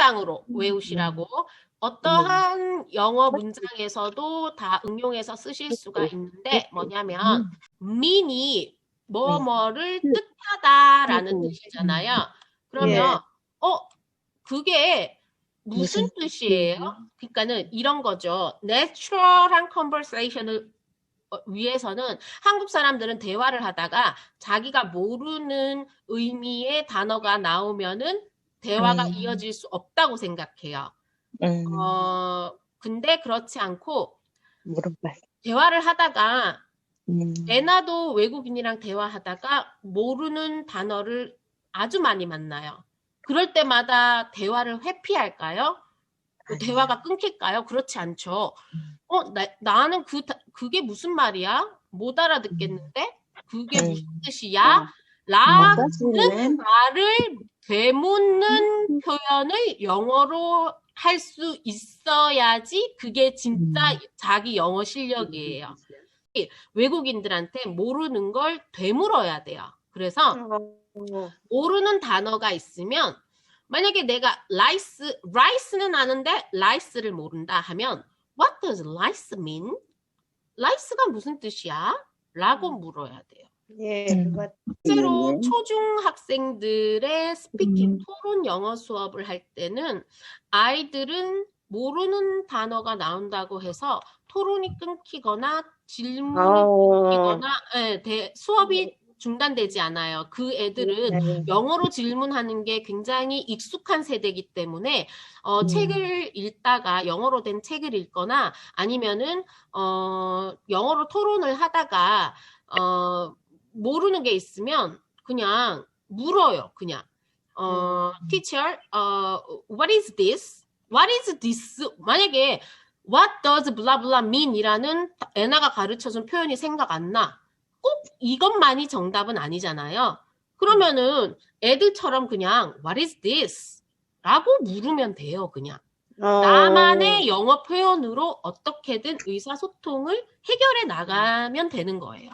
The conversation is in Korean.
통장으로 외우시라고 어떠한 영어 문장에서도 다 응용해서 쓰실 수가 있는데 뭐냐면 mean이 뭐뭐를 뜻하다라는 뜻이잖아요. 그러면 어 그게 무슨 뜻이에요? 그러니까는 이런 거죠. 내추럴한 컨버세이션을 어, 위해서는 한국 사람들은 대화를 하다가 자기가 모르는 의미의 단어가 나오면은 대화가 음. 이어질 수 없다고 생각해요. 음, 어, 근데 그렇지 않고 물어봐. 대화를 하다가 음, 애나도 외국인이랑 대화하다가 모르는 단어를 아주 많이 만나요. 그럴 때마다 대화를 회피할까요? 뭐. 대화가 끊길까요? 그렇지 않죠. 음. 어, 나, 나는 그, 다- 그게 무슨 말이야? 못 알아듣겠는데? 그게 음. 무슨 뜻이야? 라는 사실은 말을 되묻는 표현을 영어로 할 수 있어야지 그게 진짜 자기 영어 실력이에요. 외국인들한테 모르는 걸 되물어야 돼요. 그래서 모르는 단어가 있으면 만약에 내가 rice, rice는 아는데 rice를 모른다 하면 what does rice mean? rice가 무슨 뜻이야? 라고 물어야 돼요. 예, 음. 그거 실제로 예. 초중학생들의 스피킹 음. 토론 영어 수업을 할 때는 아이들은 모르는 단어가 나온다고 해서 토론이 끊기거나 질문이 아오. 끊기거나 예, 대- 수업이 중단되지 않아요. 그 애들은 네. 영어로 질문하는 게 굉장히 익숙한 세대이기 때문에 어, 음. 책을 읽다가 영어로 된 책을 읽거나 아니면은 어, 영어로 토론을 하다가 어, 모르는 게 있으면 그냥 물어요. 그냥 어, teacher, 어, what is this? What is this? 만약에 what does blah blah mean이라는 애나가 가르쳐준 표현이 생각 안 나. 꼭 이것만이 정답은 아니잖아요. 그러면은 애들처럼 그냥 what is this? 라고 물으면 돼요, 그냥. 어. 나만의 영어 표현으로 어떻게든 의사소통을 해결해 나가면 되는 거예요.